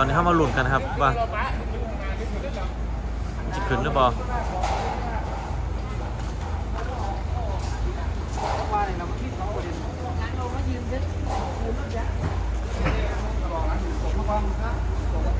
อนนี้เข้ามาลุ้นกันครับว่าจะขึ้นหรือเปล่าเราม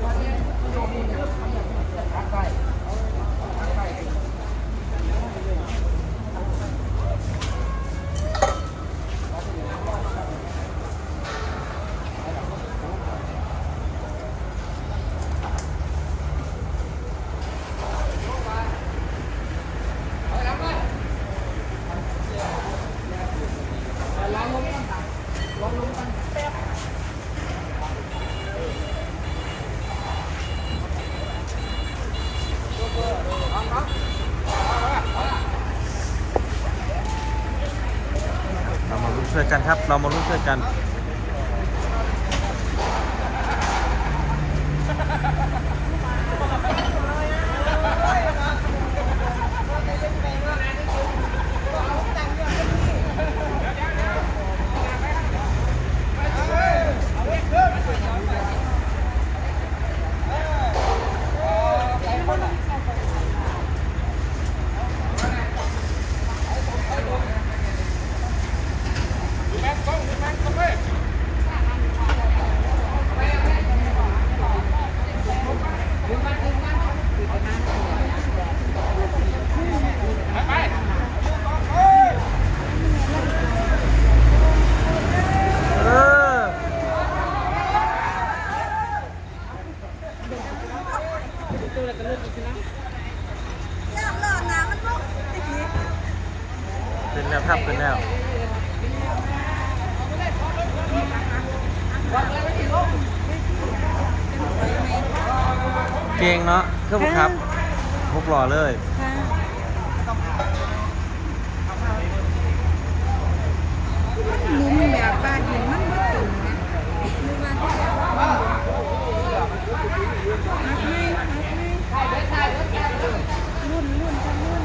าลุ้นช่วยกันครับ เรามาลุ้นช่วยกัน ขึ้นแล้วครับขึ้นแล้วเก่งเนาะเครื่องบังคับพกหล่อเลยลุ้มแบบบ้านหินมันบ่ตึงนะนึกว่าที่แล้วมันหักไหมหักไหมรุ่นรุ่นจังรุ่น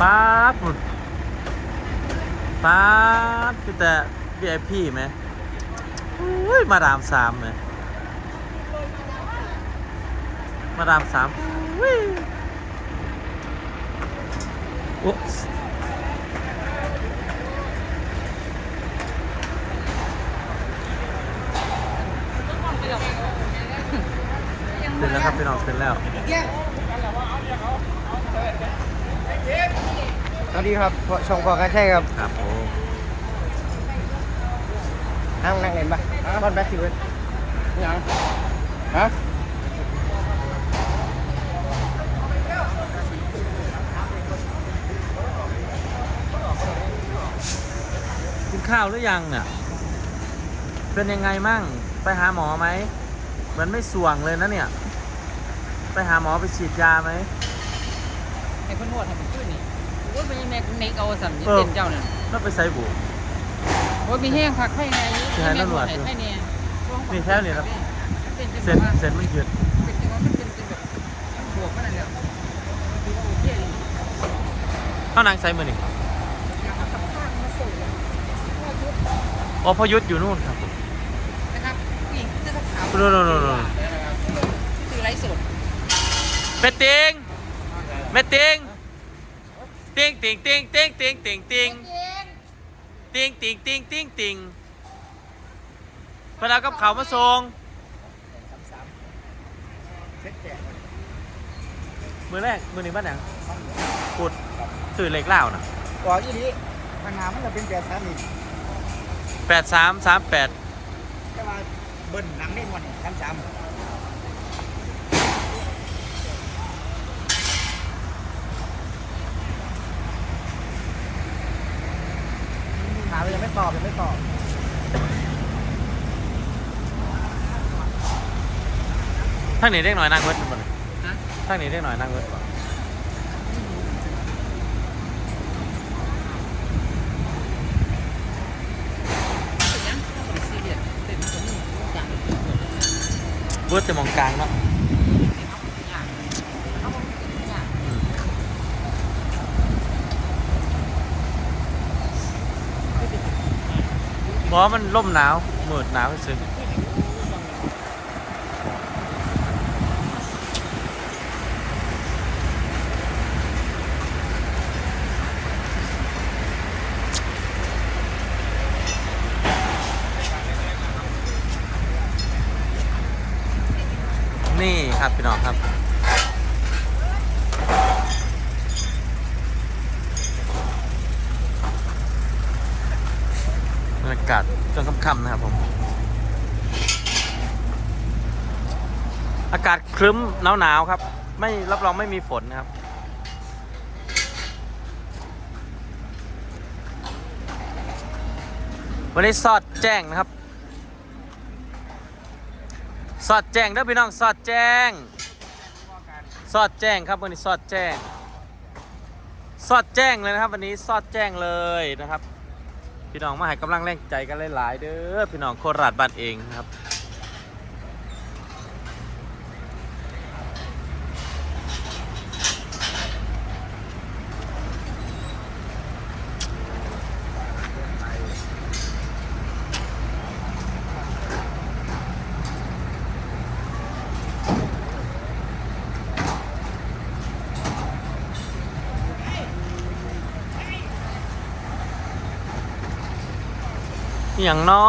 ป๊าบหมุดป๊าบคือแต่ VIP ไหมอุ้ย มาดามสามไหมมาดามสามอุ้ยโอ้ ขึ้นแล้วครับพี่น้องขึ้นแล้วสวัสดีครับช่องพอกันใช่ครับครับผมนั่งนั่งเล่นปะบอลแบทซิเวนยังฮะกินข้าวหรือยังเนี่ยเป็นยังไงมั่ง ไปหาหมอไหม เหมือนไม่สว่างเลยนะเนี่ย ไปหาหมอไปฉีดยาไหมให้เพิ่นนวดให้มันขึ้นนี่โอ้ยเป็นยังไงเน็กเอาสั่นเออเต้นเจ้าเนี่ยแล้วไปใส่บุโอ้ยมีแห้งคักไข่ไงสิให้นวดให้ไข่เนี่ยนี่แค่นี้ครับเป็นจังเส้นว่าเส้นมันยืดเป็นจังว่ามันเป็นจังแบบบวกมันนั่นแหละถือว่าโอเคเลยเข้านางใส่มือนี่อ๋อพอยุทธอยู่นู่นครับนะครับผู้หญิงเสื้อขาวโน่นโน่นโน่นโน่นคือไลฟ์สด เม็ดติงเม็ดติงติงติงติงติงติงติงติงติงติงติงติงติงเวลากับเขาวมาส่งมือแรกมือหนึ่งบ้านหนังพูดสื่อเล็กเล่าวนะบอกอีนี้ปัญหามันจะเป็นแปดสามอีกแปดสามสามแปดแค่ว่าเบิ้ลหนังเล่นวันสามสาม ไม่ตอบยังไม่ตอบทั้งนี้เด็กหน่อยนั่งเวทบ่เลยทั้งนี้เด็กหน่อยนั่งเวทบ่เวทจะมองกลางเนาะ พราะมันร่มหนาวมืดหนาวซึ้งนี่ครับพี่น้องครับ บรรยากาศจนค่ำๆนะครับผม อากาศครึ้มหนาวๆครับ ไม่รับรองไม่มีฝนนะครับวันนี้สอดแจ้งนะครับ สอดแจ้งเด้อพี่น้องสอดแจ้ง สอดแจ้งครับวันนี้สอดแจ้ง สอดแจ้งเลยนะครับ วันนี้สอดแจ้งเลยนะครับ พี่น้องมาให้กำลังแรงใจกันหลายๆเด้อพี่น้องโคราชบ้านเองครับ อย่างนอ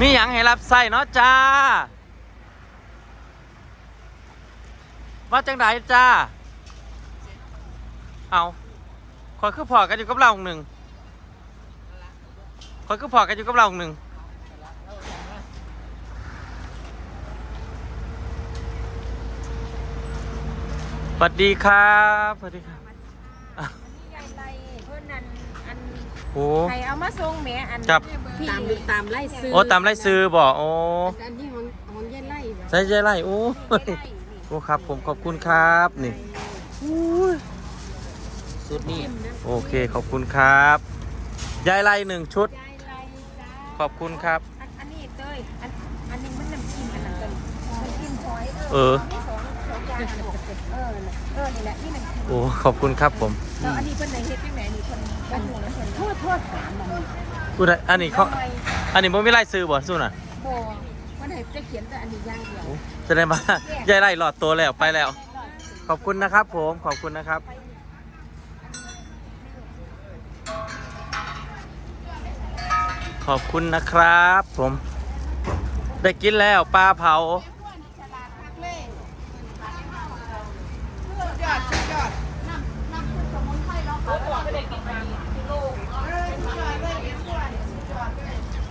มีอย่างให้รับใส่เนาะจ้า ว่าจังไดจ้า เอาคอยคือพอกันอยู่กับเราหนึ่งคอยคือพอกันอยู่กับเราหนึ่ง วัสดีครับสวัสดีครับยายไรเพิ่นนั่นอันโอ้ ใครเอามาส่งแหม่อันครับ พี่ตามตามไล่ซื้อโอ้ตามไล่ซื้อบอกโอ้อันนี้ของของยายไล่บ่ใช่ใช่ไล่โอ้โอ้ครับ ผมขอบคุณครับนี่อุ้ยสุดนี่โอเคขอบคุณครับยายไล่หนึ่งชุด ยายไรจ้าขอบคุณครับ อันอันนี้เต้ยอันอันนี้มันน้ำจิ้มอันนั้นเต้ยน้ำจิ้มหอยเออมีสองสองอย่างอันนั้นเออน่ะเออนี่แหละนี่น้ำจิ้มโอ้ขอบคุณครับผมแล้วอันนี้เพิ่นไหนเฮ็ดจังไหนนี่เพิ่นบ้านหนูนะเพิ่นโทษโทษถามมันพูดได้อันนี้เขาทำไมอันนี้ผมไม่ไล่ซื้อบ่สู้น่ะบ่มันให้จะเขียนแต่อันนี้อย่างเดียวโอ้แสดงว่ายายไล่หลอดตัวแล้วไปแล้ว ขอบคุณนะครับ ผมขอบคุณนะครับขอบคุณนะครับผม ได้กินแล้วปลาเผา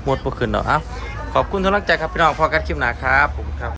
หมดบ่ขึ้นดอกเอ้าขอบคุณทุกกำลังใจครับพี่น้องพอกันคลิปหนาครับผมครับ